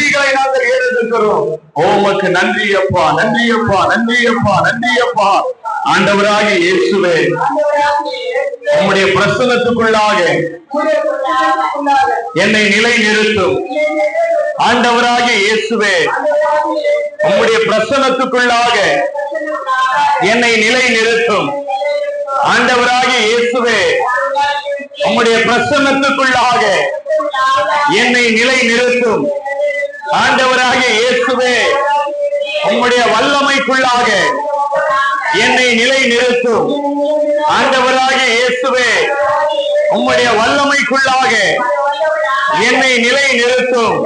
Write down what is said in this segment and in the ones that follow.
துதிகளை நாங்கள் ஏறெடுக்கிறோம் உமக்கு நன்றி அப்பா நன்றி அப்பா நன்றி அப்பா நன்றி அப்பா. ஆண்டவராக இயேசுவே உம்முடைய பிரசனத்துக்குள்ளாக என்னை நிலை நிறுத்தும் ஆண்டவராக இயேசுவே உம்முடைய பிரசனத்துக்குள்ளாக என்னை நிலை நிறுத்தும் ஆண்டவராக இயேசுவே உம்முடைய பிரசன்னத்துக்குள்ளாக என்னை நிலை நிறுத்தும் ஆண்டவராக இயேசுவே உம்முடைய வல்லமைக்குள்ளாக என்னை நிலை நிறுத்தும் ஆண்டவராக இயேசுவே உம்முடைய வல்லமைக்குள்ளாக என்னை நிலை நிறுத்தும்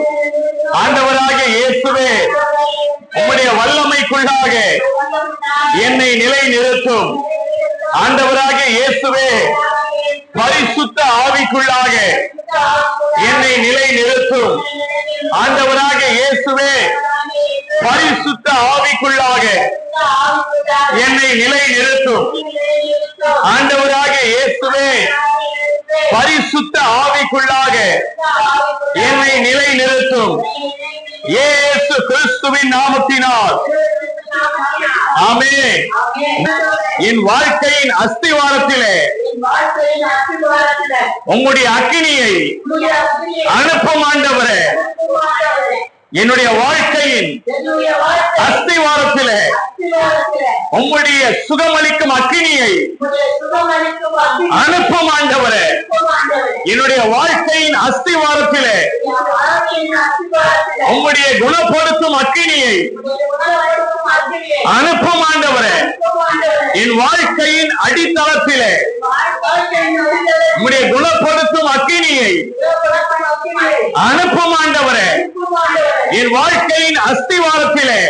ஆண்டவராக இயேசுவே உம்முடைய வல்லமைக்குள்ளாக என்னை நிலை நிறுத்தும் ஆண்டவராக இயேசுவே பரிசுத்த ஆவிக்குள்ளாக என்னை நிலை நிறுத்தும் ஆண்டவராக இயேசுவே பரிசுத்த ஆவிக்குள்ளாக என்னை நிலை நிறுத்தும் ஆண்டவராக இயேசுவே பரிசுத்த ஆவிக்குள்ளாக என்னை நிலை நிறுத்தும் இயேசு கிறிஸ்துவின் நாமத்தினால். ஆமே என் வாழ்க்கையின் அஸ்திவாரத்திலே உம்முடைய அக்கினியை அனுப்பும் ஆண்டவரே என்னுடைய வாழ்க்கையின் அஸ்திவாரத்திலே உம்முடைய சுகமளிக்கும் அக்கினியை அனுப்பும் ஆண்டவரே என்னுடைய வாழ்க்கையின் அஸ்திவாரத்திலே உங்களுடைய குணப்படுத்தும் அக்கினியை அனுப்பும் ஆண்டவரே என் வாழ்க்கையின் அடித்தளத்திலே உம்முடைய குணப்படுத்தும் அக்கினியை அனுப்பும் ஆண்டவரே. என் வாழ்க்கையின் அஸ்திவாரத்திலே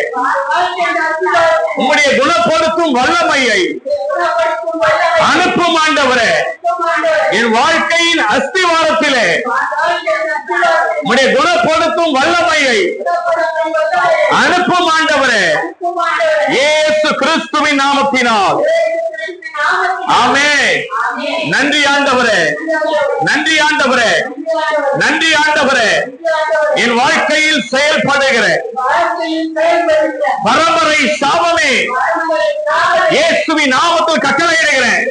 உம்முடைய குணப்படுத்தும் வல்லமையை அனுப்பும் ஆண்டவரே. என் வாழ்க்கையின் அஸ்திவாரத்திலே உம்முடைய குணப்படுத்தும் வல்லமையை அனுப்பும் ஆண்டவரே. இயேசு கிறிஸ்துவின் நாமத்தினால். ஆமே நன்றி ஆண்டவரே. நன்றி ஆண்டவரே. நன்றி ஆண்டவரே. என் வாழ்க்கையில் செயல்படுகிற பரம்பரை சாபமே இயேசுவின் நாமத்தில் கட்டளையிடுகிறேன்.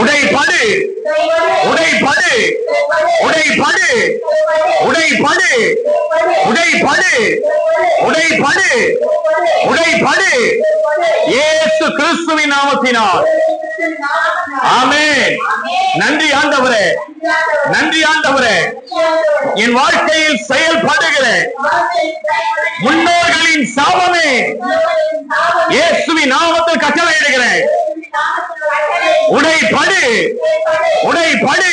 உடைபடு உடைபடு உடைபடு உடைபடு உடைபடு உடைபடு உடைபடு இயேசு கிறிஸ்துவின் நாமத்தினால். ஆமே நன்றி ஆண்டவரே. நன்றி ஆண்டவரே. என் வாழ்க்கையில் செயல்படுகிற முன்னோர்களின் சாபமே. இயேசுவின் நாமத்தில் கட்டளையிடுகிறேன். உடைபடு உடைபடு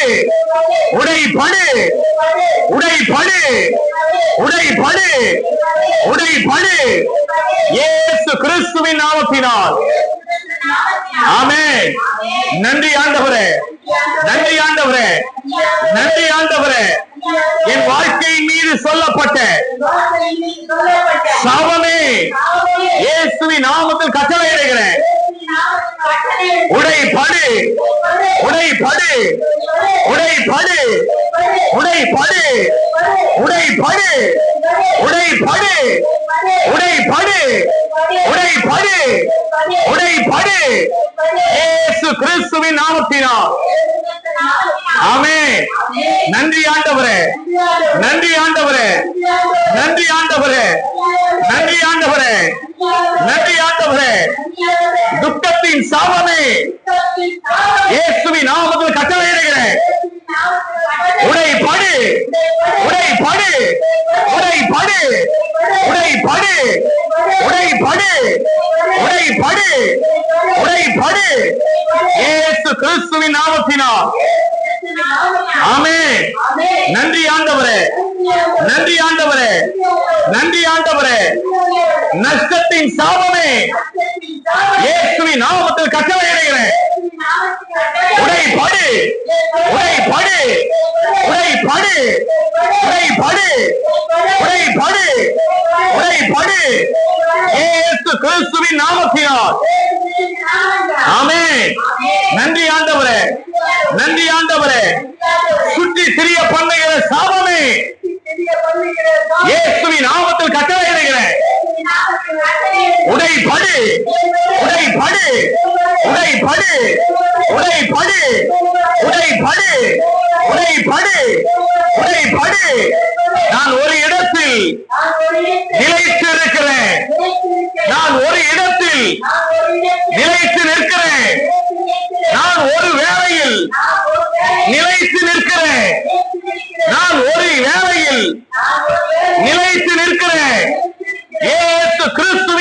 உடைபடு உடைபடு உடைபடு உடைபடு இயேசு கிறிஸ்துவின் நாமத்தினால். ஆமென். நன்றி ஆண்டவரே. நன்றி ஆண்டவரே. நன்றி ஆண்டவரே. என் வாழ்க்கையின் மீது சொல்லப்பட்ட சாபமே. இயேசுவின் நாமத்தில் உடை படு உடை படு உடை படு உடை படு உடை படு உடை படு உடை படு உடை படு உடை படு ஏசு கிறிஸ்துவின் நாமத்தினால். ஆமே. நன்றி ஆண்டவரே. நன்றி ஆண்டவரே. நன்றி ஆண்டவரே. நன்றி ஆண்டவரே. நன்றி ஆண்டவரே. துக்கத்தின் சாபமே. இயேசுவின் நாமத்தில் கட்டளையிடுகிறேன். உடை படு உடை படு உடை படு உடை படு உடை படு உடை படு உடை படு ஏசு கிறிஸ்துவின் நாமத்தினால் ஆமே நன்றி ஆண்டவரே. நன்றி ஆண்டவரே. நன்றி ஆண்டவரே. நஷ்டத்தின் சாபமே. இயேசுவின் நாமத்தில் கட்டளையிடுகிறேன் உடை படு உடை படு உடை படு இயேசு கிறிஸ்துவின் நாமத்தினால். ஆமே நன்றி ஆண்டவரே. நன்றி ஆண்டவரே. சுற்றி திரிய பண்ணுகிற சாபமே. இயேசுவின் நாமத்தில் கட்டளையிடுகிறேன் உடை படு உடை படு உடை படு உடை படு உடை படு உடை படு உடை படு நான் ஒரு இடத்தில் நிலைத்து இருக்கிறேன் நான் ஒரு இடத்தில் நிலைத்து நிற்கிறேன். நான் ஒரு வேளையில் நிலைத்து நிற்கிறேன். நிலைத்து நிற்கிறேன் ஏசு கிறிஸ்துவின்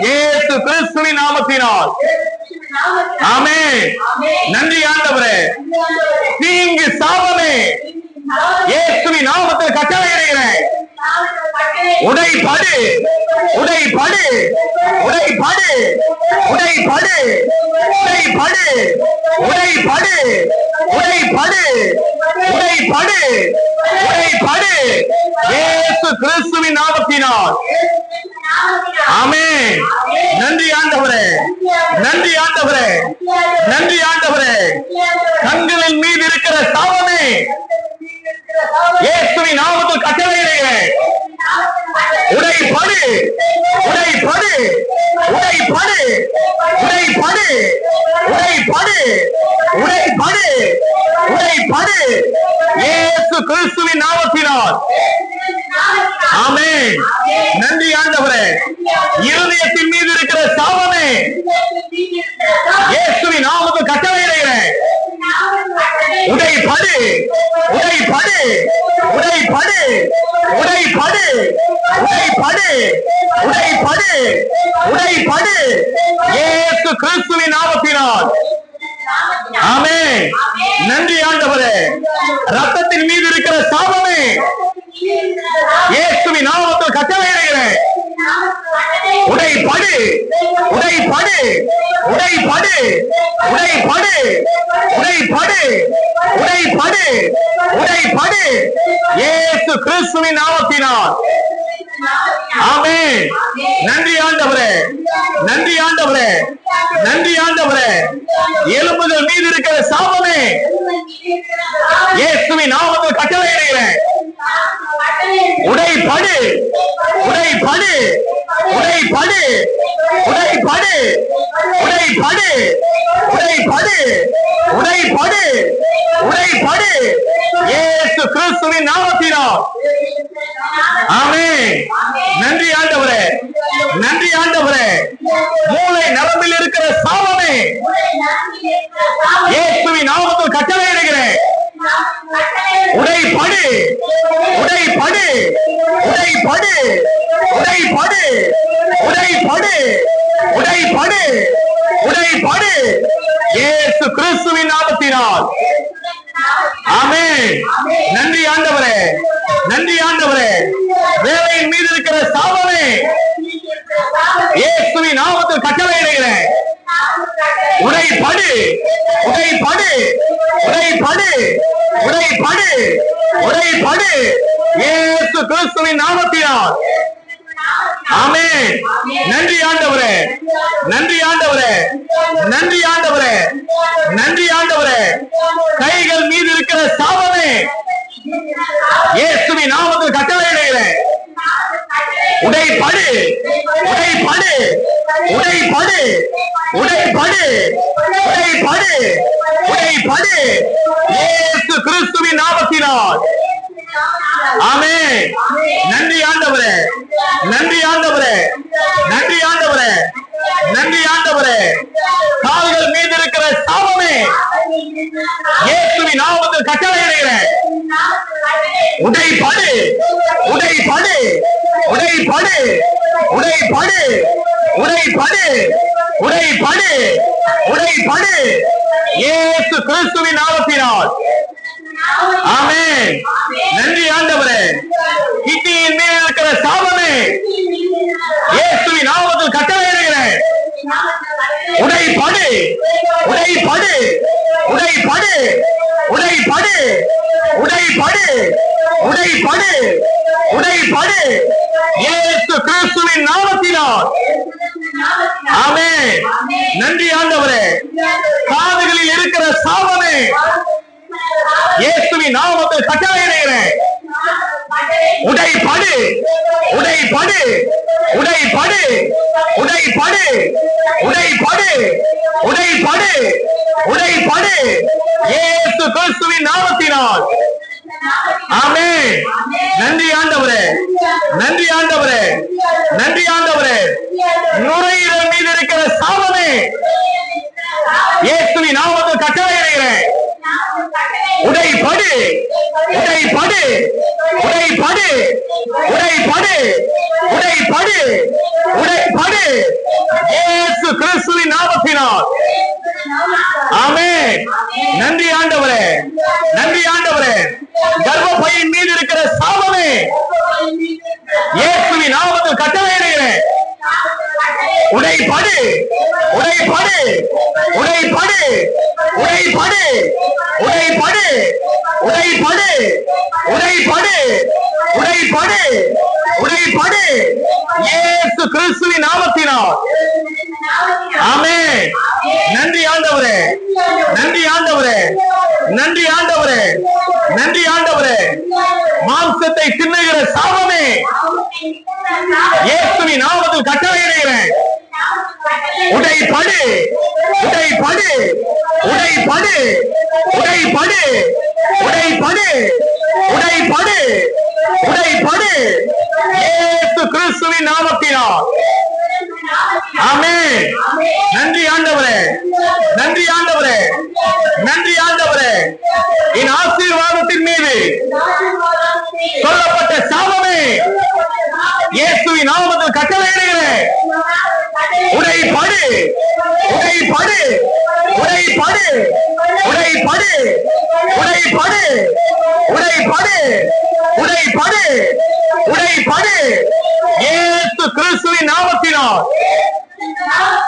இயேசு கிறிஸ்துவின் நாமத்தினால். ஆமே நன்றி ஆண்டவரே. தீங்கு சாபமே. இயேசுவின் நாமத்தில் உடை படு. உடை படு. உடை படு. உடை படு. உடை படு. உடை படு. உடை படு. உடை படு. உடை படு. இயேசு கிறிஸ்துவின் நாமத்தினால். ஆமே நன்றி ஆண்டவரே. நன்றி ஆண்டவரே. நன்றி ஆண்டவரே. கண்களின் மீது இருக்கிற சாபமே. இயேசுவின் நாமத்தில் கட்டளையிடுகிறேன். உடை படு உடை படு உடை படு உடை படு உடை படு உடை படு உடை படு ஏசு கிறிஸ்துவின் நாமத்தினால். ஆமே நன்றி ஆண்டவரே. இருதயத்தின் மீது இருக்கிற சாபமே. இயேசுவின் நாமக்கு கட்டளையிடுகிறேன். உடை படு உடை படு உடை படு உடை படு உடை படு உடை படு உடை படு. ஏசு கிறிஸ்துவின் நாமத்தினால். ஆமே. நன்றி ஆண்டவரே. ரத்தத்தின் மீது இருக்கிற சாபமே. இயேசுவின் நாமத்தில் கட்டளையிடுகிறேன் உடை படு. உடை படு. உடை படு. உடை படு. உடை படு. உடை படு. உடை படு. ஏசு கிறிஸ்துவின் நாமத்தினால். ஆமே நன்றி ஆண்டவரே. நன்றி ஆண்டவரே. நன்றி ஆண்டவரே. எலும்புகள் மீது இருக்கிற சாபமே. இயேசுவின் நாமத்தில் கட்டளையிடுகிறேன் உடை படு உடை படு உடை படு உடை படு இயேசு கிறிஸ்துவின் நாமத்தினால். உடைபடு உடைபடு உடைபடு உடைபடு உடைபடு இயேசு கிறிஸ்துவின் நாமத்தினால். ஆமே நன்றி ஆண்டவரே நன்றி ஆண்டவரே நன்றி ஆண்டவரே நன்றி ஆண்டவரே. கைகள் மீது இருக்கிற சாபமே இயேசுவின் நாமத்தில் கட்டளையிடுகிறேன். உடைப்படு. உடைப்படு. உடைப்படு. உடைப்படு. உடைப்படு. உடைப்படு. இயேசு கிறிஸ்துவின் நாமத்தினால். ஆமே நன்றி ஆண்டவரே. நன்றி ஆண்டவரே. நன்றி ஆண்டவரே. நன்றி ஆண்டவரே. கால்கள் மீது இருக்கிற சாபமே இயேசுவின் வந்து கட்டளை கட்டளையிடுகிறேன் உடை படு உடை படு உடை படு உடை படு உடை படு உடை படு உடை படு இயேசு கிறிஸ்துவின் நாமத்தினால். ஆமே நன்றி ஆண்டவரே. கிட்னியின் மேல் இருக்கிற சாபமே இயேசுவின் நாமத்தில் கட்டளையிடுகிறேன் உடை படு உடை படு உடை படு உடை படு உடை படு உடை படு உடை படு இயேசு கிறிஸ்துவின் நாமத்தினால். ஆமே நன்றி ஆண்டவரே. காதுகளில் இருக்கிற சாபமே இயேசுவின் நாமத்தை கட்டளையிடுகிறேன் உடை படு உடை படு உடை படு உடை படு உடை படு உடை படு உடை படு இயேசு கிறிஸ்துவின் நாமத்தினால். ஆமே நன்றி ஆண்டவரே. நன்றி ஆண்டவரே. நன்றி ஆண்டவரே. நுரையீரல் மீது இருக்கிற சாபமே. இயேசுவின் நாமத்தை கட்டளையிடுகிறேன் உடை படு உடை படு உடைபடு உடைபடு. உடை படு உடை படு ஏசு கிறிஸ்துவின் நாமத்தினால். ஆமே நன்றி ஆண்டவரே நன்றி ஆண்டவரே. கர்ப்ப பையின் மீது இருக்கிற சாபமே. இயேசுவின் நாமத்தில் கட்டளையிடுகிறேன். உடை படு உடை படு உடை படு உடைபடு உடை படு உடை உடை படு உடை படு இயேசு கிறிஸ்துவின் நாமத்தினால். ஆமே. நன்றி ஆண்டவரே. நன்றி ஆண்டவரே. நன்றி ஆண்டவரே. நன்றி ஆண்டவரே. மாம்சத்தை தின்னுகிற சாபமே. இயேசுவின் நாமத்தில் கட்டளையிடுகிறேன். உடை படு. உடை படு. உடை படு. உடை படு. உடை படு. உடை படு. உடை படு. இயேசு கிறிஸ்துவின் நாமத்தினால். ஆமே நன்றி ஆண்டவரே. நன்றி ஆண்டவரே. நன்றி ஆண்டவரே. என் ஆசீர்வாதத்தின் மீது சொல்லப்பட்ட சாபமே இயேசுவின் நாமத்தில் கட்டளையிடுகிறேன். உடை படு உடை படு உடை படு உடை படு உடை படு உடை படு உடை படு உடை படு இயேசு கிறிஸ்துவின் நாமத்தினால். Amém.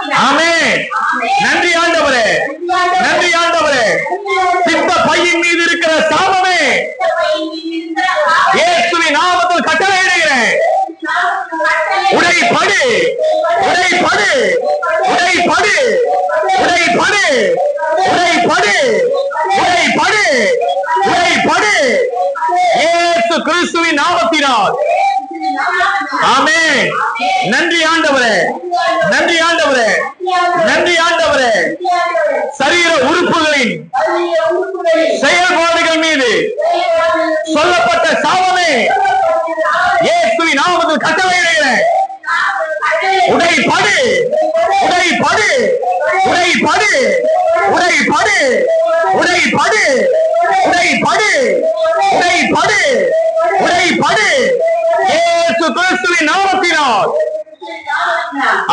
கிறிஸ்துவின் நாமத்தினால்.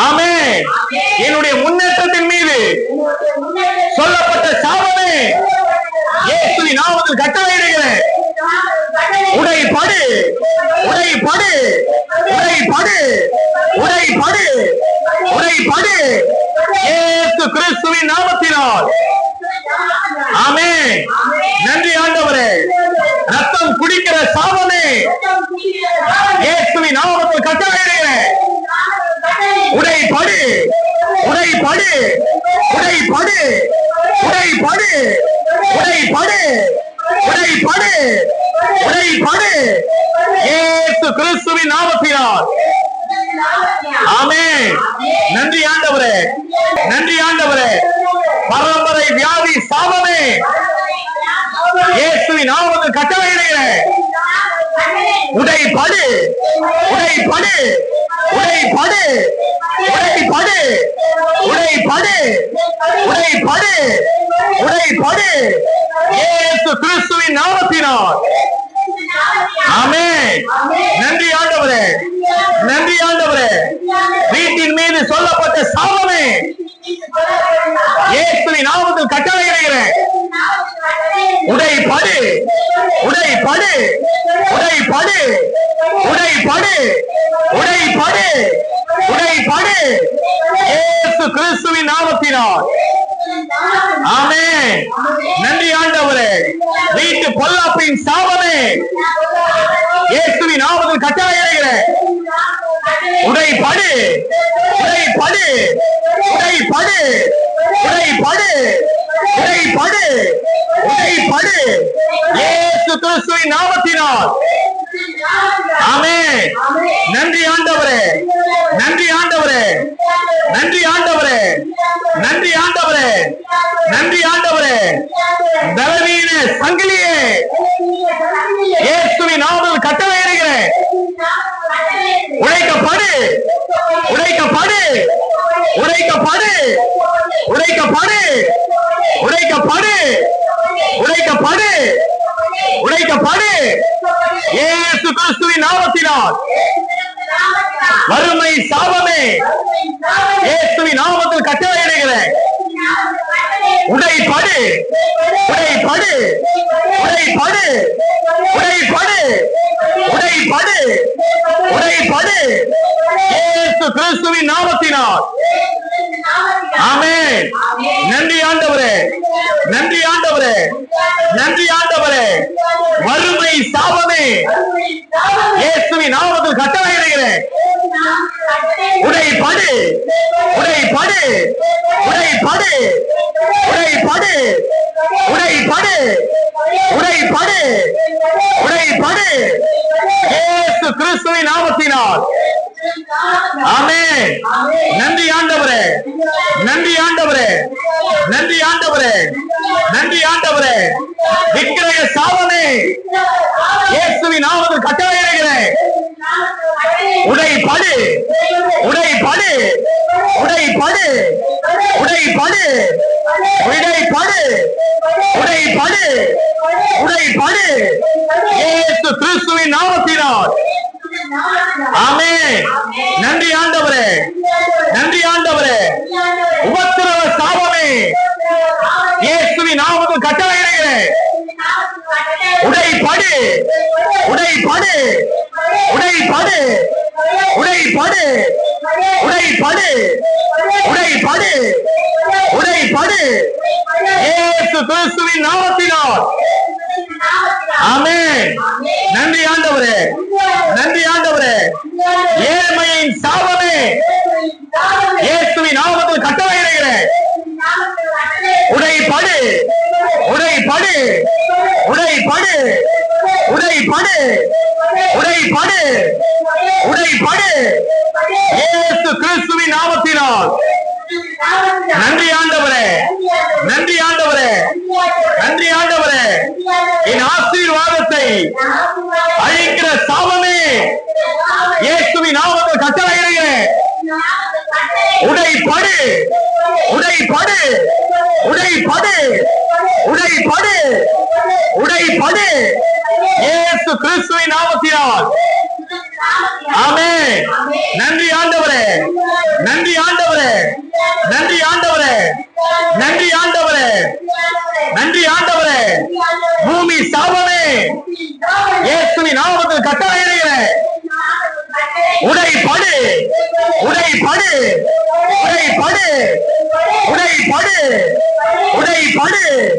ஆமே என்னுடைய முன்னேற்றத்தின் மீது சொல்லப்பட்ட சாபமே இயேசுவின் நாமத்தில் கட்டளையிடுகிறேன். உடை படு உடை படு உடை படு உடை படு உடை படு இயேசு கிறிஸ்துவின் நாமத்தினால். ஆமே நன்றி ஆண்டவரே. ரத்தம் குடிக்கிற சாபமே இயேசுவின் நாமத்தில் கட்டளையிடுகிறேன். உடை படு உடை படு உடை படு உடை படு உடை படு உடை படு உடை படு இயேசு கிறிஸ்துவின் நாமத்தினால். ஆமே நன்றி ஆண்டவரே. நன்றி ஆண்டவரே. பரம்பரை வியாதி சாபமே. இயேசுவின் நாமத்தில் கட்டளையிடுகிறேன். உடை படு உடை படு உடை படு உடை படு உடை படு உடை படு உடை படு இயேசு கிறிஸ்துவின் நாமத்தினால். ஆமே நன்றி ஆண்டவரே. நன்றி ஆண்டவரே. வீட்டின் மீது சொல்லப்பட்ட சாபமே. இயேசுவின் நாமத்தில் கட்டளையிடுகிறேன். உடை படு. உடை படு. உடை படு. உடை படு. உடை படு. உடை படு. ஏசு கிறிஸ்துவின் நாமத்தினால். ஆமே நன்றி ஆண்டவரே. வீட்டு பொல்லாப்பின் சாபமே. இயேசுவின் நாமத்தில் கட்டளையிடுகிறேன் உடை படு உடை படு உடை படு உடை படு உடை படு உடை படு இயேசு கிறிஸ்துவின் நாமத்தினால். ஆமே நன்றி ஆண்டவரே. நன்றி ஆண்டவரே. நன்றி ஆண்டவரே. நன்றி ஆண்டவரே. நன்றி ஆண்டவரே. பலவீன சங்கிலியே. இயேசுவின் நாமத்தில் கட்டளையிடுகிறேன் உடைக்கப்படு. உடைக்கப்படு. உடைக்கப்படு. உடைக்கப்படு. உடைக்கப்படு. உடைக்கப்படு. உடைக்கப்படு. இயேசு கிறிஸ்துவின் நாமத்தினால். வறுமை சாபமே. இயேசுவின் நாமத்தில் கட்டளையிடுகிறேன் உடை படு உடை படு உடை படு இயேசு கிறிஸ்துவின் நாமத்தினால். ஆமே நன்றி ஆண்டவரே. நன்றி ஆண்டவரே. நன்றி ஆண்டவரே. வறுமை சாபமே. இயேசுவின் நாமத்தில் உரை படு உரை படு உரை படு உரை படு இயேசு கிறிஸ்துவின் நாமத்தினால். ஆமே நன்றி ஆண்டவரே. நன்றி ஆண்டவரே. நன்றி ஆண்டவரே. நன்றி ஆண்டவரே. விக்கிரக சாபமே. இயேசுவின் நாமத்தில் கட்டளையிடுகிறேன் படு உடை பாடு உடை பாடு உடை பாடு இயேசு கிறிஸ்துவின் நாமத்தினால். நன்றி ஆண்டவரே. நன்றி ஆண்டவரே. உபத்திரவ சாபமே. இயேசுவி நாமது கட்டளையிடுகிறே உடை படு உடை படு உடை படு உடை படு உடை படு உடை படு உடை படு இயேசு கிறிஸ்துவின் நாமத்தினால். ஆமே நன்றி ஆண்டவரே. நன்றி ஆண்டவரே. ஏழ்மையின் சாபமே. இயேசுவின் நாமத்தில் கட்டளையிடுகிறேன். உடை படு உடை படு உடை படு இயேசு கிறிஸ்துவின் நாமத்தினால். நன்றி ஆண்டவரே. நன்றி ஆண்டவரே. நன்றி ஆண்டவரே. ஆசீர்வாதத்தை அழிக்கிற சாபமே இயேசுவின் நாமத்தில் கட்டளையிடுகிறேன். உடை படு உடை படு உடை படு உடை படு உடை படு இயேசு கிறிஸ்துவின் நாமத்தினால். ஆமே. நன்றி ஆண்டவரே. நன்றி ஆண்டவரே. நன்றி ஆண்டவரே. நன்றி ஆண்டவரே. நன்றி ஆண்டவரே. பூமி சாபமே. இயேசுவின் நாமத்தில் கட்டளையிடுகிறேன். உடைப்படு. உடைப்படு. உடைப்படு. உடைப்படு. உடைப்படு.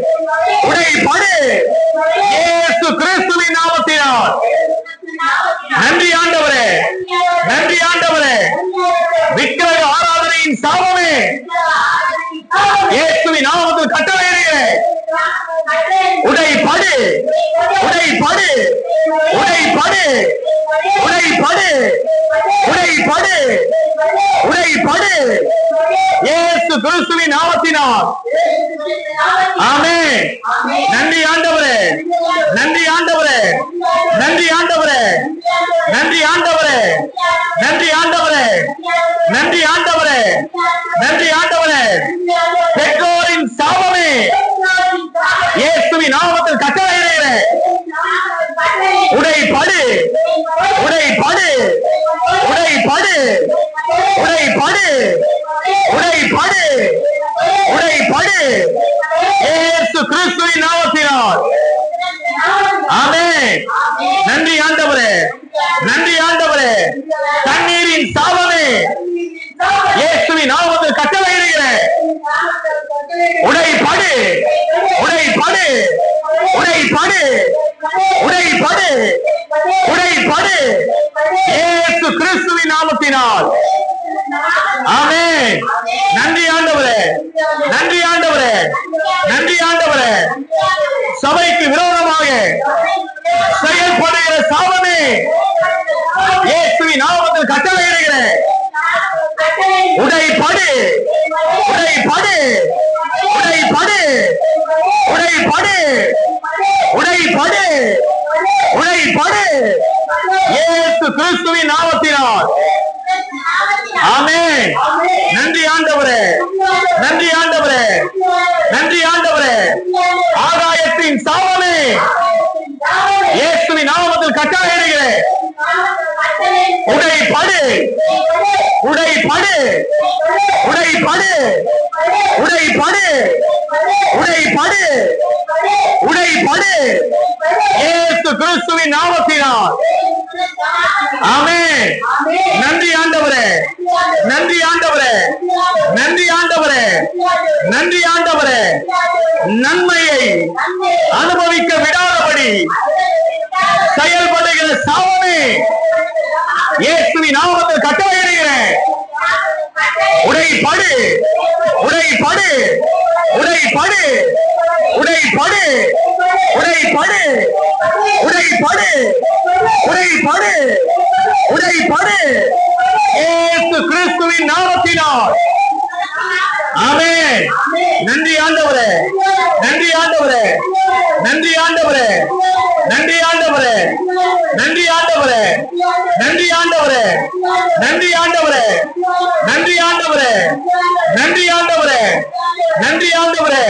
உடைப்படு. இயேசு கிறிஸ்துவின் நாமத்தினால். நன்றி ஆண்டவரே. நன்றி ஆண்டவரே. விக்கிரக ஆராதனையின் சாபமே. இயேசுவின் உடைப்படு. உடைப்படு. உடைப்படு. உடைப்படு. உடைப்படு. ஏசு கிறிஸ்துவின் நாமத்தினால். ஆமே நன்றி ஆண்டவரே. நன்றி ஆண்டவரே. நன்றி ஆண்டவரே. சபைக்கு விரோதமாக செயல்படுகிற சாபமே இயேசுவின் நாமத்தில் கட்டளை இருக்கிறேன் உடைபடு உடைபடு உடைபடு உடைபடு உடைபடு உடைபடு ஏசு கிறிஸ்துவின் நாமத்தினால். ஆமே நன்றி ஆண்டவரே. நன்றி ஆண்டவரே. நன்றி ஆண்டவரே. ஆகாயத்தின் சாவலே இயேசுவின் நாமத்தில் கட்டாயரை உடை படு உடை படு உடை படு உடை படு உடை இயேசு கிறிஸ்துவின் நாமத்தினால். ஆமே நன்றி ஆண்டவரே. நன்றி ஆண்டவரே. நன்றி ஆண்டவரே. நன்றி ஆண்டவரே. நன்மையை அனுபவிக்க விடாதபடி செயல்படுகிற சாமி இயேசுவின் நாமத்தில் கட்டளையிடுகிறேன். உடை படு உடை படு உடை படு உடை படு உடை படு உடை படு உடை படு உடை படு ஏசு கிறிஸ்துவின் நாமத்தினால். ஆமே நன்றி ஆண்டவரே. நன்றி ஆண்டவரே. ஆண்டவரே. நன்றி ஆண்டவரே. நன்றி ஆண்டவரே. நன்றி ஆண்டவரே. நன்றி ஆண்டவரே. நன்றி ஆண்டவரே. நன்றி ஆண்டவரே.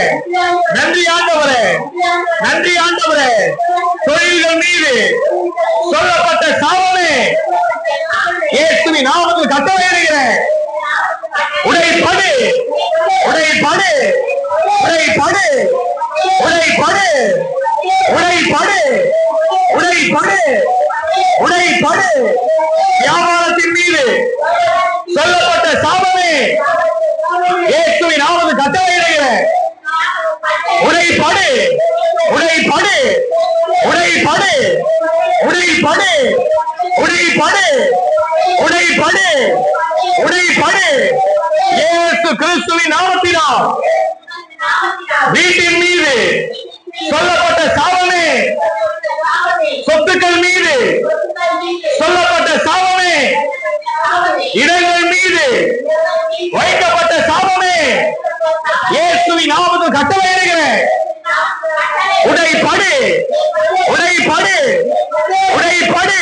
நன்றி ஆண்டவரே. நன்றி ஆண்டவரே. தொழில்கள் மீது சொல்லப்பட்ட சாவமே இயேசுவின் நாமத்தில் கட்டளையிடுகிறேன் உடை படு உடை படு உடை படு உடைப்படு உடைப்படு உடைப்படு உடைப்படு வியாபாரத்தின் மீது சொல்லப்பட்ட சாபமே இயேசுவை நாமது கட்டளையிடுகிற உடைப்படு உடைப்படு உடைப்படு உடைப்படு உடைப்படு உடைப்படு உடைப்படு இயேசு கிறிஸ்துவின் ஆவத்தினா வீட்டின் சொல்லப்பட்ட சாபமே சொத்துக்கள் மீது. சொல்லப்பட்ட சாபமே இடங்கள் மீது. வைக்கப்பட்ட சாபமே இயேசுவின் நாமத்தில் கட்டளையிடுகிறேன் உடை படு உடை படு உடை படு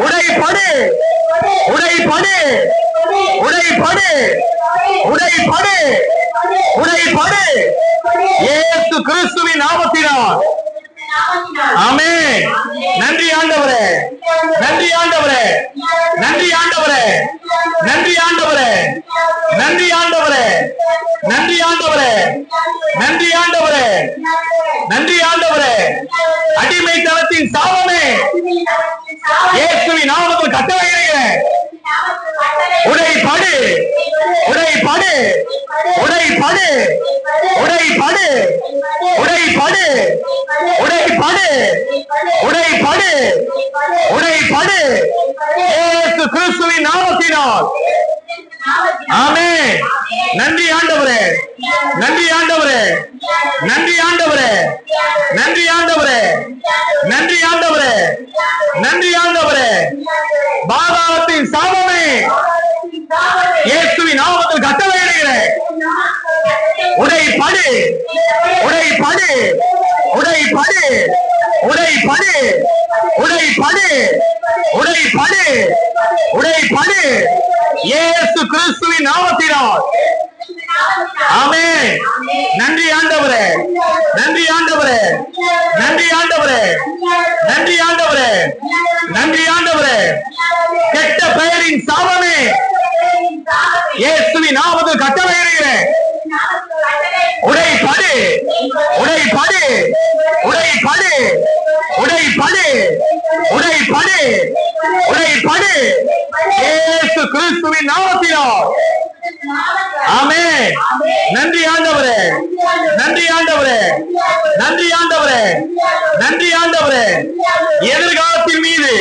உடை படு உடை படு உடை படு உடை படு உடை படு கிறிஸ்துவின் நாமத்தினால். ஆமே நன்றி ஆண்டவரே. நன்றி ஆண்டவரே. நன்றி ஆண்டவரே. நன்றி ஆண்டவரே. நன்றி ஆண்டவரே. நன்றி ஆண்டவரே. நன்றி ஆண்டவரே. நன்றி ஆண்டவரே. அடிமைத்தனத்தின் சாபமே. இயேசுவின் நாமத்தில் கட்டளையிடுகிறேன். நன்றி ஆண்டவரே. நன்றி ஆண்டவரே. நன்றி ஆண்டவரே. நன்றி ஆண்டவரே. நன்றி ஆண்டவரே. நன்றி ஆண்டவரே. பாதாளத்தின் சாபமே. இயேசுவின் நாமத்தில் கட்டளையிடுகிறேன் உடை படு உடை படு உடை படு உடை படு உடை படு உடை படு உடை படு ஏசு கிறிஸ்துவின் நாமத்தினால். ஆமே நன்றி ஆண்டவரே. நன்றி ஆண்டவரே. நன்றி ஆண்டவரே. நன்றி ஆண்டவரே. நன்றி ஆண்டவரே. கெட்ட பெயரின் சாபமே. இயேசுவின் நாமது கட்டளையிடுகிறேன். உடை படு உடை படு உடை படு உடை படு உடை படு உடை படு ஏசு கிறிஸ்துவின் நாமத்தினால் ஆமே நன்றி ஆண்டவரே. நன்றி ஆண்டவரே. நன்றி ஆண்டவரே. நன்றி ஆண்டவரே. எதிர்காலத்தின் மீது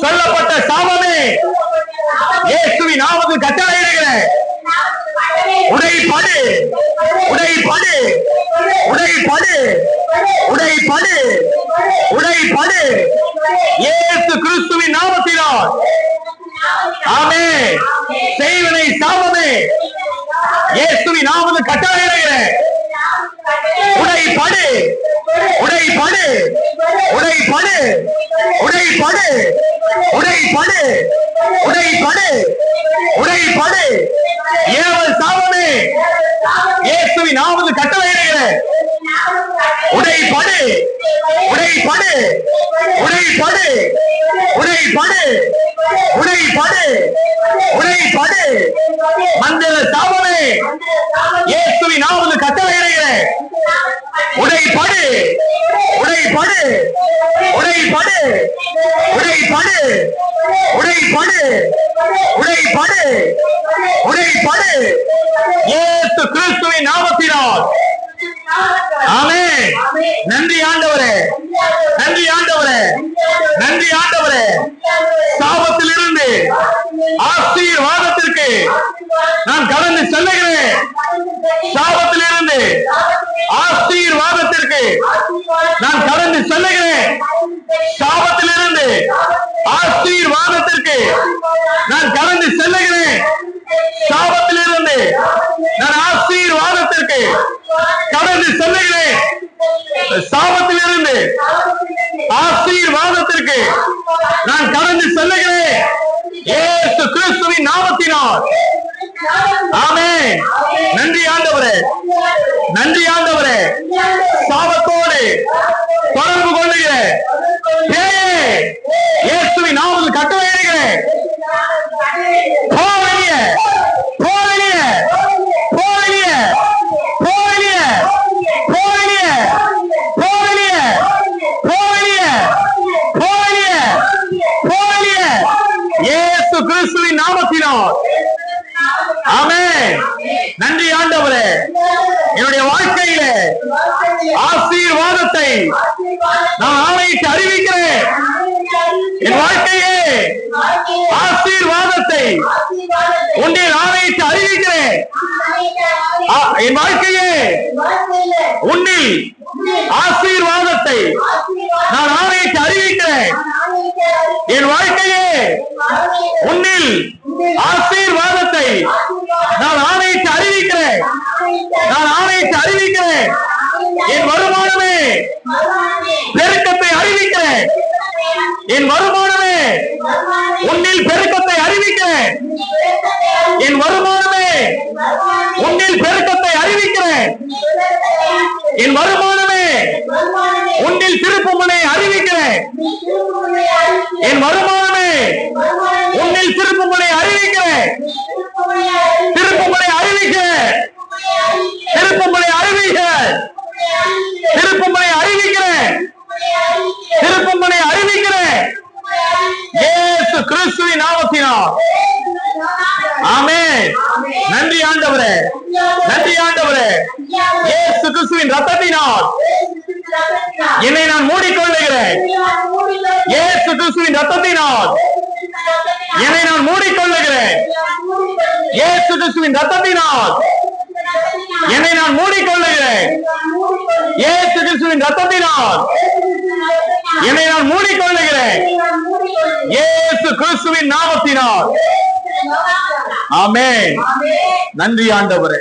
சொல்லப்பட்ட சாபமே. இயேசுவின் நாமத்தில் கட்டளை இருக்கிறேன் உடை கடு உடை படு உடை படு உடை படு உடை படு ஏசு கிறிஸ்துவின் நாமத்தினால் ஆமே செய்வனை சாமமே இயேசுவின் நாமது கட்டளையிடுகிற உடைப்படு உடைப்படு உடை படு உடை படு உடைப்படு உடைப்படு உடைப்படு உடைப்படு உடைப்படு உடைப்படு மந்திர தாவலே இயேசுவி நான் ஒரு கட்டளை இறைகிறேன் உடைப்படு உடைப்படு உடைப்படு உடைப்படு உடைப்படு உடைப்படு உடைப்படு இயேசு கிறிஸ்துவின் நாமத்தினால் ஆமே நன்றி ஆண்டவரே. நன்றி ஆண்டவரே. நன்றி ஆண்டவரே. சாபத்தில் இருந்து ஆசீர்வாதத்திற்கு நான் கடந்து செல்லுகிறேன். சாபத்தில் இருந்து ஆசீர்வாதத்திற்கு நான் கடந்து செல்லுகிறேன். சாபத்தில் இருந்து ஆசீர்வாதத்திற்கு நான் கடந்து செல்லுகிறேன். சாபத்தில் இருந்து நான் ஆசீர்வாதத்திற்கு கடந்து செல்லுகிறேன். சாபத்தில் இருந்து ஆசீர்வாதத்திற்கு நான் கடந்து செல்லுகிறேன். ஏசு கிறிஸ்துவின் நாமத்தினால். ஆமே நன்றி ஆண்டவரே. நன்றி ஆண்டவரே. சாபத்தோடு தொடர்பு கொள்ளுகிறேன் பேயே, இயேசுவின் நாமத்தில் கட்டளையிடுகிறேன். போ வெளியே போ வெளியே போ வெளியே போ வெளியே போ வெளியே இயேசு கிறிஸ்துவின் நாமத்தினால் ஆமே நன்றி ஆண்டவரே. என்னுடைய வாழ்க்கையிலே ஆசீர்வாதத்தை நான் ஆணையிட்டு அறிவிக்கிறேன். என் வாழ்க்கையே ஆசீர்வாதத்தை உன்னில் ஆணையிட்டு அறிவிக்கிறேன். என் வாழ்க்கையே உன்னில் ஆசீர்வாதத்தை நான் ஆணையிட்டு அறிவிக்கிறேன். என் வாழ்க்கையே உன்னில் ஆசீர்வாதத்தை நான் ஆணையிட்டு அறிவிக்கிறேன். நான் ஆணையிட்டு அறிவிக்கிறேன். என் வருமானமே பெருக்கத்தை அறிவிக்கிறேன். என் வருமானமே உன்னில் பெருக்கத்தை அறிவிக்கிறேன் என் வருமானமே உன்னில் பெருக்கத்தை அறிவிக்கிறேன் என் வருமானமே உன்னில் திருப்புமனை அறிவிக்கிறேன் என் வருமானமே உன்னில் திருப்புமனை அறிவிக்கிறேன் திருப்புமனை அறிவிக்க. திருப்புமனை அறிவிக்க. திருப்புமனை அறிவிக்கிறேன் திருப்பம்பனை அறிவிக்கிறேன். இயேசு கிறிஸ்துவின் நாமத்தினால். ஆமே நன்றி ஆண்டவரே. நன்றி ஆண்டவரே. ஏசு கிறிஸ்துவின் ரத்தத்தினால் என்னை நான் மூடிக்கொள்ளுகிறேன். ஏசு கிறிஸ்துவின் ரத்தத்தினால் என்னை நான் மூடிக்கொள்ளுகிறேன். ஏசு கிறிஸ்துவின் ரத்தத்தினால் என்னை நான் மூடிக்கொள்ளுகிறேன். இயேசு கிறிஸ்துவின் ரத்தத்தினால் என்னை நான் மூடிக்கொள்ளுகிறேன். இயேசு கிறிஸ்துவின் நாமத்தினால். ஆமென். நன்றி ஆண்டவரே.